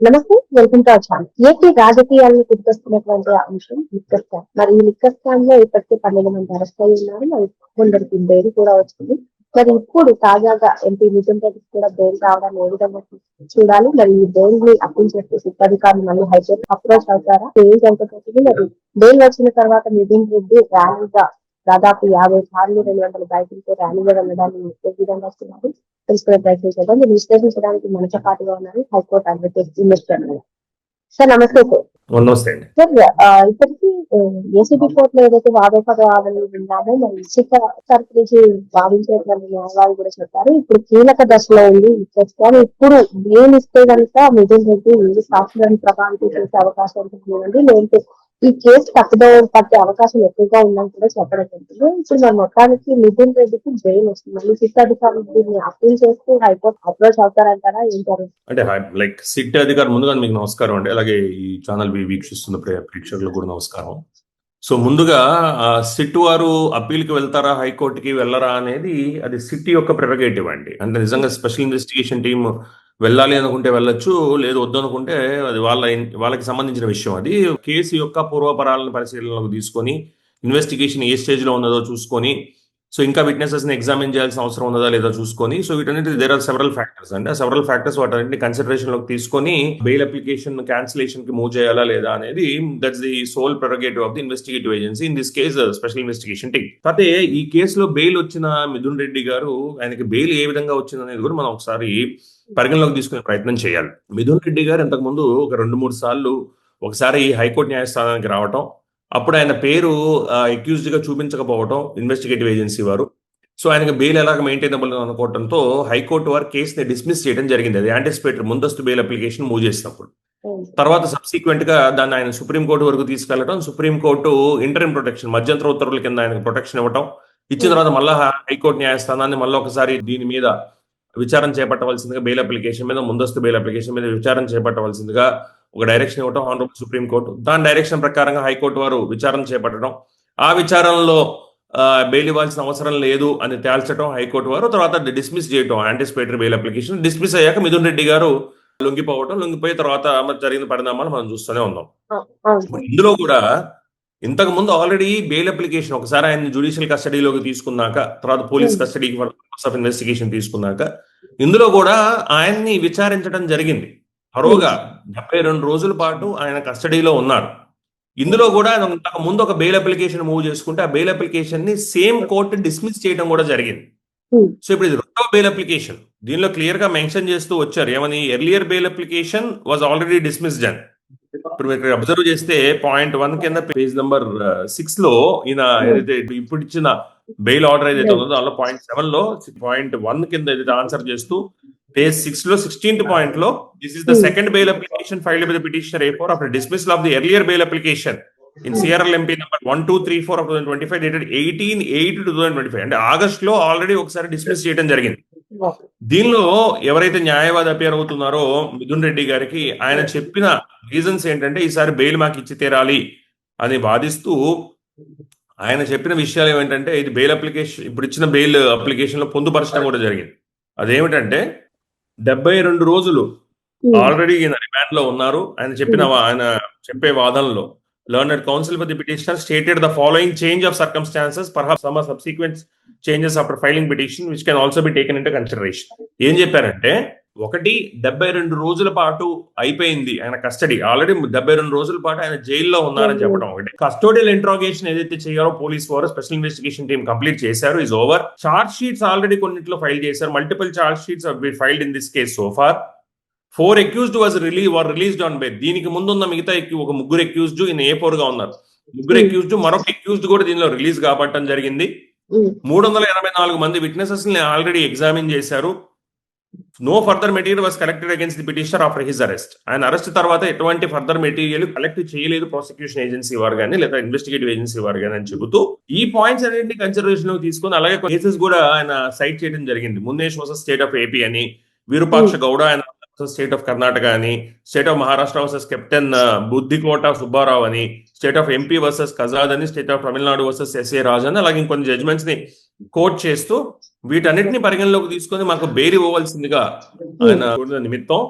నమస్తే welcome to our channel. AP రాజకీయాలను గుర్తొస్తున్నటువంటి అంశం లిక్కర్ స్కామ్. మరి ఈ లిక్కర్ స్కామ్లో ఇప్పటికే పన్నెండు మంది అరెస్ట్ అయి ఉన్నారు. మరి కొందరికి బెయిల్ కూడా వచ్చింది. మరి ఇప్పుడు తాజాగా ఎంపీ నిజం రెడ్డికి కూడా బెయిల్ రావడం ఏ విధంగా చూడాలి? మరి ఈ బెయిల్ని అప్పీల్ చేసి అధికారులు మళ్ళీ హైకోర్టు అప్రోచ్ అవుతారా? ఏం జరుగుతుంది మరి బెయిల్ వచ్చిన తర్వాత నితిన్ రెడ్డి ర్యాలీగా దాదాపు యాభై సార్లు రెండు వందల బైకులతో ర్యాలీగా వెళ్ళడాన్ని ఏ విధంగా వస్తున్నారు? తెలుసుకునే ప్రయత్నం చేద్దాం. మీరు విశ్లేషించడానికి మనతో పాటుగా ఉన్నారు. High court advocate investor sir నమస్తే సార్. నమస్తే సార్ ఇప్పటికీ ఏసీబీ కోర్టు లో ఏదైతే వాదోపవాదాలు విన్నామో మరి ఇసుక తరపు నుంచి వాదించేటువంటి న్యాయవాది కూడా చెప్పారు. ఇప్పుడు కీలక దశలో ఉంది. ఇచ్చేస్తాను ఇప్పుడు ఏం ఇస్తే కనుక మిథున్ రెడ్డి సాక్షులను ప్రభావితం చేసే అవకాశం ఉంటుంది లేదంటే ఈ కేసు తప్పుదోవ పట్టే అవకాశం ఎక్కువగా ఉందని కూడా చెప్పడం జరిగింది ఇప్పుడు మన మొత్తానికి మిథున్ రెడ్డికి బెయిల్ వస్తుంది. మళ్ళీ సిట్ అధికారులు దీన్ని అప్పీల్ చేస్తూ హైకోర్టు అప్రోచ్ అవుతారంటారా? ఏం జరుగుతుంది? అంటే లైక్ సిట్ అధికారి ముందుగా మీకు నమస్కారం అండి. అలాగే ఈ ఛానల్ వీక్షిస్తున్న ప్రేక్షకులకు కూడా నమస్కారం. సో ముందుగా సిట్ వారు అప్పీల్కి వెళ్తారా హైకోర్టుకి వెళ్ళరా అనేది అది సిట్ యొక్క ప్రెరగేటివ్ అండి. అంటే నిజంగా స్పెషల్ ఇన్వెస్టిగేషన్ టీమ్ వెళ్ళాలి అనుకుంటే వెళ్ళొచ్చు లేదు వద్దు అనుకుంటే అది వాళ్ళ వాళ్ళకి సంబంధించిన విషయం అది. కేసు యొక్క పూర్వపరాలను పరిశీలనలోకి తీసుకొని ఇన్వెస్టిగేషన్ ఏ స్టేజ్లో ఉన్నదో చూసుకొని సో ఇంకా విట్నెసెస్ని ఎగ్జామిన్ చేయాల్సిన అవసరం ఉన్నదా లేదా చూసుకొని సో వీటన్నిటి దేర్ ఆర్ సెవరల్ ఫ్యాక్టర్స్ అంటే సెవరల్ ఫ్యాక్టర్స్ వాటన్నింటిని కన్సిడరేషన్లోకి తీసుకొని బెయిల్ అప్లికేషన్ క్యాన్సిలేషన్కి మూవ్ చేయాలా లేదా అనేది that's the sole prerogative of the investigative agency in this case special investigation team అయితే ఈ కేసులో బెయిల్ వచ్చిన మిథున్ రెడ్డి గారు ఆయనకి బెయిల్ ఏ విధంగా వచ్చింది అనేది కూడా మనం ఒకసారి పరిగణలోకి తీసుకునే ప్రయత్నం చేయాలి. మిథున్ రెడ్డి గారు ఇంతకుముందు ఒక రెండు మూడు సార్లు ఒకసారి హైకోర్టు న్యాయస్థానానికి రావటం అప్పుడు ఆయన పేరు అక్యూజ్డ్గా చూపించకపోవటం ఇన్వెస్టిగేటివ్ ఏజెన్సీ వారు. సో ఆయనకి బెయిల్ ఎలాగ మెయింటైనబుల్ అనుకోవడంతో హైకోర్టు వారు కేసుని డిస్మిస్ చేయడం జరిగింది. అది యాంటిసిపేటరీ ముందస్తు బెయిల్ అప్లికేషన్ మూవ్ చేసినప్పుడు. తర్వాత సబ్సిక్వెంట్గా దాన్ని ఆయన సుప్రీంకోర్టు వరకు తీసుకెళ్ళడం సుప్రీంకోర్టు ఇంటర్మ్ ప్రొటెక్షన్ మధ్యంతర ఉత్తర్వుల కింద ఆయనకు ప్రొటెక్షన్ ఇవ్వటం ఇచ్చిన తర్వాత మళ్ళా హైకోర్టు న్యాయస్థానాన్ని మళ్ళీ ఒకసారి దీని మీద విచారణ చేపట్టవలసిందిగా బెయిల్ అప్లికేషన్ మీద ముందస్తు బెయిల్ అప్లికేషన్ మీద విచారణ చేపట్టవలసిందిగా ఒక డైరెక్షన్ ఇవ్వటం ఆనరబుల్ సుప్రీం కోర్టు. దాని డైరెక్షన్ ప్రకారంగా హైకోర్టు వారు విచారణ చేపట్టడం. ఆ విచారణలో బెయిల్ ఇవ్వాల్సిన అవసరం లేదు అని తేల్చడం హైకోర్టు వారు. తర్వాత డిస్మిస్ చేయడం యాంటిసిపేటరీ బెయిల్ అప్లికేషన్ డిస్మిస్ అయ్యాక మిథున్ రెడ్డి గారు లొంగిపోవటం లొంగిపోయిన తర్వాత జరిగిన పరిణామాలు మనం చూస్తూనే ఉన్నాం. ఇందులో కూడా ఇంతకు ముందు ఆల్రెడీ బెయిల్ అప్లికేషన్ ఒకసారి ఆయన జుడిషియల్ కస్టడీలోకి తీసుకున్నాక తర్వాత పోలీస్. కస్టడీకి ఆఫ్ ఇన్వెస్టిగేషన్ తీసుకున్నాక ఇందులో కూడా ఆయన్ని విచారించడం జరిగింది. హరోగా డెబ్బై రెండు రోజుల పాటు ఆయన కస్టడీలో ఉన్నాడు. ఇందులో కూడా ఆయన ఇంతకు ముందు ఒక బెయిల్ అప్లికేషన్ మూవ్ చేసుకుంటే ఆ బెయిల్ అప్లికేషన్ని సేమ్ కోర్టు డిస్మిస్ చేయడం కూడా జరిగింది. Hmm. సో ఇప్పుడు ఇది రెండవ బెయిల్ అప్లికేషన్. దీనిలో క్లియర్గా మెన్షన్ చేస్తూ వచ్చారు. ఏమని? Earlier bail application was already dismissed అని ఇప్పుడు మీరు అబ్జర్వ్ చేస్తే పాయింట్ వన్ కింద పేజ్ నెంబర్ సిక్స్లో ఈయన ఏదైతే ఇప్పుడు ఇచ్చిన బెయిల్ ఆర్డర్ ఏదైతే ఉందో దానిలో పాయింట్ సెవెన్లో పాయింట్ వన్ కింద ఏదైతే ఆన్సర్ చేస్తూ పేజ్ సిక్స్లో సిక్స్టీన్త్ పాయింట్లో this is the. Second bail application filed by the petitioner A four after dismissal of the earlier bail application in CRL MP number one two three four of twenty five dated eighteen eight two thousand twenty five అంటే ఆగస్ట్లో already ఒకసారి dismiss చేయడం జరిగింది. దీనిలో ఎవరైతే న్యాయవాది appear అవుతున్నారో మిథున్ రెడ్డి గారికి ఆయన చెప్పిన రీజన్స్ ఏంటంటే ఈసారి బెయిల్ మాకు ఇచ్చి తీరాలి అని వాదిస్తూ ఆయన చెప్పిన విషయాలు ఏమిటంటే ఇది బెయిల్ అప్లికేషన్ ఇప్పుడు ఇచ్చిన బెయిల్ అప్లికేషన్లో పొందుపరచడం కూడా జరిగింది. అదేమిటంటే డెబ్బై రెండు రోజులు ఆల్రెడీ ఈయన రిమాండ్లో ఉన్నారు. ఆయన చెప్పిన వా- ఆయన చెప్పే వాదనలో learned counsel for the petitioner stated the following change of circumstances perhaps some subsequent changes after filing petition which can also be taken into consideration ఏం చెప్పారంటే ఒకటి డెబ్బై రెండు రోజుల పాటు అయిపోయింది ఆయన కస్టడీ. ఆల్రెడీ డెబ్బై రెండు రోజుల పాటు ఆయన జైల్లో ఉన్నారని చెప్పడం ఒకటి. కస్టోడియల్ ఇంట్రాగేషన్ ఏదైతే చేయాలో పోలీస్ వారు స్పెషల్ ఇన్వెస్టిగేషన్ టీమ్ కంప్లీట్ చేశారు is over. Charge sheets already కొన్నిట్లో ఫైల్ చేశారు. Multiple charge sheets filed in this case so far. Accused was release were released on bail దీనికి ముందు ఉన్న మిగతా ఒక ముగ్గురు అక్యూజ్డ్ ఈయన ఏ ఫోర్గా ఉన్నారు. ముగ్గురు Hmm. అక్యూజ్డ్ మరొక అక్యూజ్డ్ కూడా దీనిలో రిలీజ్ కాబట్టడం జరిగింది. మూడు వందల ఎనభై నాలుగు మంది విట్నెసెస్ని ఆల్రెడీ ఎగ్జామిన్ చేశారు. No further material was collected against the petitioner after his arrest ఆయన అరెస్ట్ తర్వాత ఎటువంటి ఫర్దర్ మెటీరియల్ కలెక్ట్ చేయలేదు ప్రాసిక్యూషన్ ఏజెన్సీ వారు కానీ లేదా ఇన్వెస్టిగేటివ్ ఏజెన్సీ వారు కానీ అని చెబుతూ ఈ పాయింట్స్ అన్నింటినీ కన్సిడరేషన్లో తీసుకొని అలాగే కేసెస్ కూడా ఆయన సైట్ చేయడం జరిగింది. Munnesh versus state of AP అని విరూపాక్ష గౌడ ఆయన స్టేట్ ఆఫ్ కర్ణాటక అని state of Maharashtra versus captain Buddhikota Subbarao అని state of MP versus Kazad అని state of Tamil Nadu versus S A Raj అని అలాగే ఇంకొన్ని జడ్జ్మెంట్స్ని కోట్ చేస్తూ వీటన్నిటిని పరిగణలోకి తీసుకొని మాకు బెయిల్ ఇవ్వవలసిందిగా ఆయన కోరిన నిమిత్తం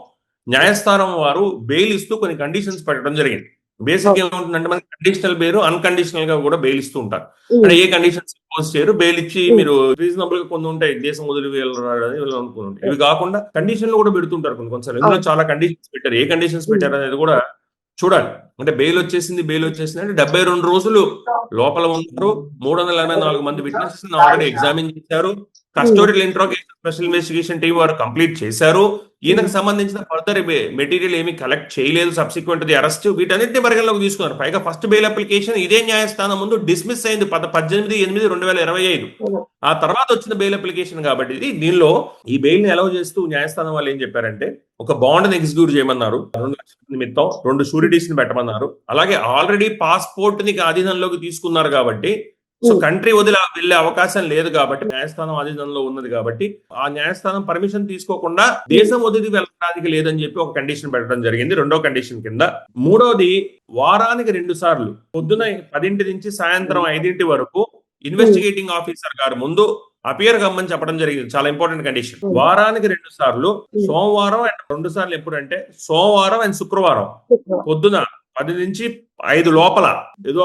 న్యాయస్థానం వారు బెయిల్ ఇస్తూ కొన్ని కండిషన్స్ పెట్టడం జరిగింది. బేసిక్ ఏముంటుందంటే మనకి కండిషనల్ బెయిల్ అన్కండిషనల్గా కూడా బెయిల్ ఇస్తూ ఉంటారు. ఉమ్, అంటే ఏ కండిషన్స్ ఇంపోజ్ చేయరు. బెయిల్ ఇచ్చి Hmm. మీరు రీజనబుల్గా కొన్ని ఉంటాయి దేశం వదిలి వెళ్ళరాదని వీళ్ళు అనుకుంటారు ఇవి కాకుండా కండిషన్లు కూడా పెడుతుంటారు కొన్ని కొన్నిసార్లు ఇందులో. చాలా కండిషన్స్ పెట్టారు. ఏ కండిషన్స్ Hmm. పెట్టారు అనేది కూడా చూడాలి. అంటే బెయిల్ వచ్చేసింది బెయిల్ వచ్చేసింది అంటే డెబ్బై రెండు రోజులు లోపల ఉన్నారు. మూడు వందల ఎనభై నాలుగు మంది విట్నెసెస్ ఆల్రెడీ ఎగ్జామిన్ చేశారు. Custodial interrogation special investigation team వారు కంప్లీట్ చేశారు. ఈయనకు సంబంధించిన ఫర్దర్ మెటీరియల్ ఏమీ కలెక్ట్ చేయలేదు. సబ్సిక్వెంట్ ది అరెస్ట్ వీటన్నిటిని పరిగణలోకి తీసుకున్నారు. పైగా ఫస్ట్ బెయిల్ అప్లికేషన్ ఇదే న్యాయస్థానం ముందు డిస్మిస్ అయింది. పద పద్దెనిమిది ఎనిమిది రెండు వేల ఇరవై ఐదు. ఆ తర్వాత వచ్చిన బెయిల్ అప్లికేషన్ కాబట్టి ఇది. దీనిలో ఈ బెయిల్ని అలౌ చేస్తూ న్యాయస్థానం వాళ్ళు ఏం చెప్పారంటే ఒక బాండ్ని ఎగ్జిక్యూట్ చేయమన్నారు. రెండు లక్షల నిమిత్తం రెండు షూరిటీస్ని పెట్టమన్నారు. అలాగే ఆల్రెడీ పాస్పోర్ట్ని అధీనంలోకి తీసుకున్నారు కాబట్టి సో. కంట్రీ వదిలి వెళ్ళే అవకాశం లేదు కాబట్టి న్యాయస్థానం అధీనంలో ఉన్నది కాబట్టి ఆ న్యాయస్థానం పర్మిషన్ తీసుకోకుండా దేశం వదిలి వెళ్ళడానికి లేదని చెప్పి ఒక కండిషన్ పెట్టడం జరిగింది రెండో కండిషన్ కింద మూడోది వారానికి రెండు సార్లు పొద్దున పదింటి నుంచి సాయంత్రం ఐదింటి వరకు ఇన్వెస్టిగేటింగ్ ఆఫీసర్ గారు ముందు అపియర్ కమ్మని చెప్పడం జరిగింది చాలా ఇంపార్టెంట్ కండిషన్. వారానికి రెండు సార్లు. సోమవారం అండ్ రెండు సార్లు ఎప్పుడంటే సోమవారం అండ్ శుక్రవారం. పొద్దున పది నుంచి ఐదు లోపల ఏదో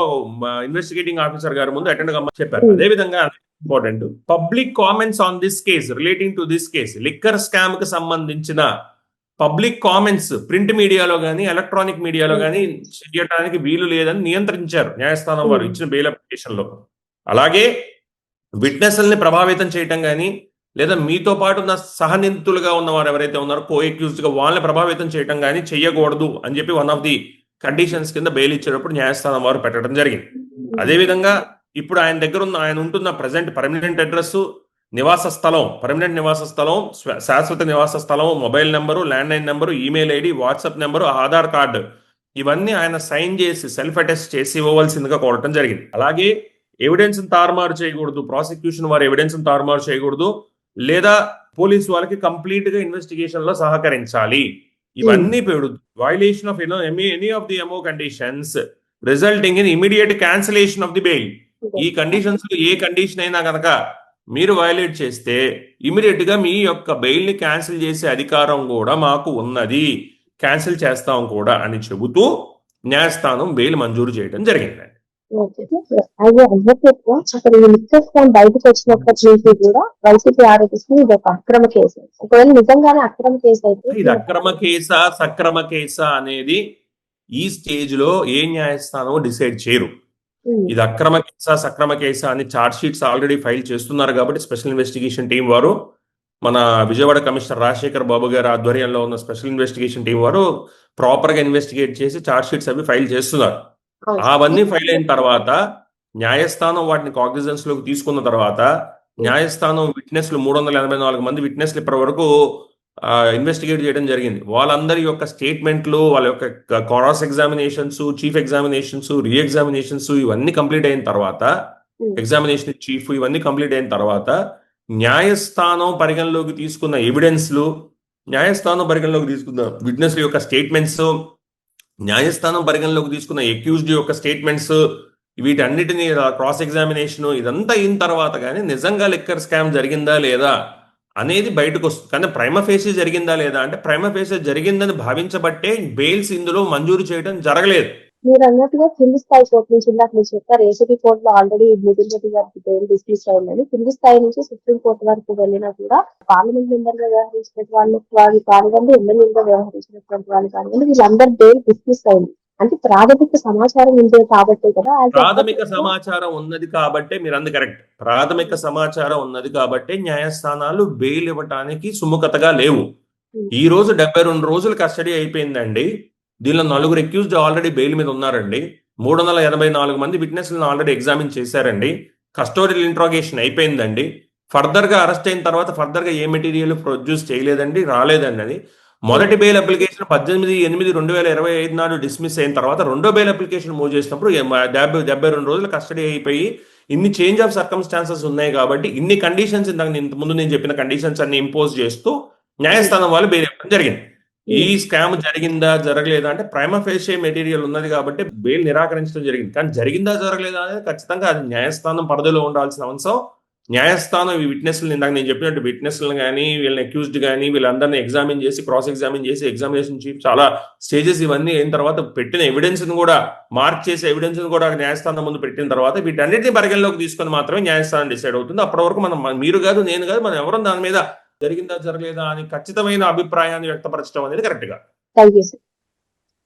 ఇన్వెస్టిగేటింగ్ ఆఫీసర్ గారి ముందు అటెండ్ కమ్మని చెప్పారు. అదే విధంగా important public comments on this case relating to this case liquor స్కామ్కి సంబంధించిన పబ్లిక్ కామెంట్స్ ప్రింట్ మీడియాలో గానీ ఎలక్ట్రానిక్ మీడియాలో గానీ చేయడానికి వీలు లేదని నియంత్రించారు న్యాయస్థానం వారు Hmm. ఇచ్చిన బెయిల్ అప్లికేషన్లో అలాగే విట్నెస్ల్ని ప్రభావితం చేయటం గానీ లేదా మీతో పాటు ఉన్న సహనిందితులుగా ఉన్న వారు ఎవరైతే ఉన్నారో కో అక్యూజ్డ్గా వాళ్ళని ప్రభావితం చేయటం కానీ చెయ్యకూడదు అని చెప్పి వన్ ఆఫ్ ది కండిషన్స్ కింద బెయిల్ ఇచ్చేటప్పుడు న్యాయస్థానం వారు పెట్టడం జరిగింది. అదే విధంగా ఇప్పుడు ఆయన దగ్గర ఉన్న ఆయన ఉంటున్న ప్రజెంట్ పర్మనెంట్ అడ్రస్ నివాస స్థలం పర్మనెంట్ నివాస స్థలం శాశ్వత నివాస స్థలం mobile number land line number email ID WhatsApp number Aadhaar card ఇవన్నీ ఆయన సైన్ చేసి సెల్ఫ్ అటెస్ట్ చేసి ఇవ్వవలసిందిగా కోరటం జరిగింది. అలాగే ఎవిడెన్స్ తారుమారు చేయకూడదు ప్రాసిక్యూషన్ వారు ఎవిడెన్స్ తారుమారు చేయకూడదు లేదా పోలీస్ వాళ్ళకి కంప్లీట్గా ఇన్వెస్టిగేషన్లో సహకరించాలి. ఇవన్నీ పెడు violation of any any of the ఎమో conditions resulting in immediate cancellation of the bail ఈ కండిషన్స్ ఏ కండిషన్ అయినా కనుక మీరు వైలేట్ చేస్తే ఇమీడియట్గా మీ యొక్క బెయిల్ని క్యాన్సిల్ చేసే అధికారం కూడా మాకు ఉన్నది. క్యాన్సిల్ చేస్తాం కూడా అని చెబుతూ న్యాయస్థానం బెయిల్ మంజూరు చేయడం జరిగింది అడ్వకేట్గా లిక్కర్ స్కామ్ బయటకు వచ్చినప్పటి నుంచి కూడా వైసీపీ ఆరోపిస్తుంది ఇది ఒక అక్రమ కేసు. ఒకవేళ నిజంగానే అక్రమ కేసు అయితే ఇది అక్రమ కేసా సక్రమ కేసా అనేది ఈ స్టేజ్లో ఏ న్యాయస్థానం డిసైడ్ చేయరు. ఇది అక్రమ కేసా సక్రమ కేసా అని చార్జ్ షీట్స్ ఆల్రెడీ ఫైల్ చేస్తున్నారు కాబట్టి స్పెషల్ ఇన్వెస్టిగేషన్ టీం వారు మన విజయవాడ కమిషనర్ రాజశేఖర్ బాబు గారి ఆధ్వర్యంలో ఉన్న స్పెషల్ ఇన్వెస్టిగేషన్ టీం వారు ప్రాపర్గా ఇన్వెస్టిగేట్ చేసి చార్జ్ షీట్స్ అవి ఫైల్ చేస్తున్నారు. అవన్నీ ఫైల్ అయిన తర్వాత న్యాయస్థానం వాటిని కాగ్నిజెన్స్లోకి తీసుకున్న తర్వాత న్యాయస్థానం విట్నెస్లు మూడు వందల ఎనభై నాలుగు మంది విట్నెస్లు ఇప్పటి వరకు ఇన్వెస్టిగేట్ చేయడం జరిగింది. వాళ్ళందరి యొక్క స్టేట్మెంట్లు వాళ్ళ యొక్క cross examinations chief examinations re examinations ఇవన్నీ కంప్లీట్ అయిన తర్వాత ఎగ్జామినేషన్ చీఫ్ ఇవన్నీ కంప్లీట్ అయిన తర్వాత న్యాయస్థానం పరిగణలోకి తీసుకున్న ఎవిడెన్స్లు న్యాయస్థానం పరిగణలోకి తీసుకున్న విట్నెస్ల యొక్క స్టేట్మెంట్స్ న్యాయస్థానం పరిగణలోకి తీసుకున్న ఎక్యూజ్డ్ యొక్క స్టేట్మెంట్స్ వీటన్నిటిని క్రాస్ ఎగ్జామినేషన్ ఇదంతా అయిన తర్వాత కానీ నిజంగా లిక్కర్ స్కామ్ జరిగిందా లేదా అనేది బయటకు వస్తుంది. కానీ ప్రైమ ఫేసి జరిగిందా లేదా అంటే ప్రైమ ఫేసి జరిగిందని భావించబట్టే బెయిల్స్ ఇందులో మంజూరు చేయడం జరగలేదు. మీరు అన్నట్టుగా కింది స్థాయి కోర్టు నుంచి ఇందాక మీరు చెప్పారు ఏసీబీ కోర్టు లో ఆల్రెడీ మిథున్ రెడ్డి గారికి బెయిల్ డిస్మిస్ అయిందని కింది స్థాయి నుంచి సుప్రీం కోర్టు వరకు వెళ్ళినా కూడా పార్లమెంట్ మెంబర్గా వ్యవహరించిన వాళ్ళు వాళ్ళు కానివ్వండి ఎమ్మెల్యేగా వ్యవహరించినటువంటి వాళ్ళు కానివ్వండి వీళ్ళందరూ బెయిల్ డిస్మిస్ అయింది అంటే ప్రాథమిక సమాచారం ఉంది కాబట్టే కదా ప్రాథమిక సమాచారం ఉన్నది కాబట్టే మీరు అంది కరెక్ట్ ప్రాథమిక సమాచారం ఉన్నది కాబట్టే న్యాయస్థానాలు బెయిల్ ఇవ్వటానికి సుముఖతగా లేవు. ఈ రోజు డెబ్బై రెండు రోజులు కస్టడీ అయిపోయిందండి. దీనిలో నలుగురు అక్యూజ్డ్ ఆల్రెడీ బెయిల్ మీద ఉన్నారండి. మూడు వందల ఎనభై నాలుగు మంది విట్నెస్లను ఆల్రెడీ ఎగ్జామిన్ చేశారండి. కస్టోరియల్ ఇంట్రాగేషన్ అయిపోయిందండి. ఫర్దర్గా అరెస్ట్ అయిన తర్వాత ఫర్దర్గా ఏ మెటీరియల్ ప్రొడ్యూస్ చేయలేదండి రాలేదండి అది. మొదటి బెయిల్ అప్లికేషన్ పద్దెనిమిది ఎనిమిది రెండు వేల ఇరవై ఐదు నాడు డిస్మిస్ అయిన తర్వాత రెండో బెయిల్ అప్లికేషన్ మూవ్ చేసినప్పుడు డెబ్బై డెబ్బై రెండు రోజులు కస్టడీ అయిపోయి ఇన్ని చేంజ్ ఆఫ్ సర్కమ్స్టాన్సెస్ ఉన్నాయి కాబట్టి ఇన్ని కండిషన్స్ ఇంతకు ముందు నేను చెప్పిన కండిషన్స్ అన్ని ఇంపోజ్ చేస్తూ న్యాయస్థానం వాళ్ళు బెయిల్ ఇవ్వడం జరిగింది. ఈ స్కామ్ జరిగిందా జరగలేదా అంటే ప్రైమ ఫేషే మెటీరియల్ ఉన్నది కాబట్టి బెయిల్ నిరాకరించడం జరిగింది. కానీ జరిగిందా జరగలేదా అనేది ఖచ్చితంగా అది న్యాయస్థానం పరిధిలో ఉండాల్సిన అంశం. న్యాయస్థానం ఈ విట్నెస్లు ఇందాక నేను చెప్పినట్టు విట్నెస్లను కానీ వీళ్ళని అక్యూజ్డ్ కానీ వీళ్ళందరినీ ఎగ్జామిన్ చేసి క్రాస్ ఎగ్జామిన్ చేసి ఎగ్జామినేషన్ చీఫ్ చాలా స్టేజెస్ ఇవన్నీ అయిన తర్వాత పెట్టిన ఎవిడెన్స్ను కూడా మార్క్ చేసి ఎవిడెన్స్ను కూడా న్యాయస్థానం ముందు పెట్టిన తర్వాత వీటన్నిటిని పరిగణలోకి తీసుకొని మాత్రమే న్యాయస్థానం డిసైడ్ అవుతుంది. అప్పటి వరకు మనం మీరు కాదు నేను కాదు మనం ఎవరు దాని మీద జరిగిందా జరగలేదా అని ఖచ్చితమైన అభిప్రాయాన్ని వ్యక్తపరచడం అనేది కరెక్ట్గా థ్యాంక్ యూ సార్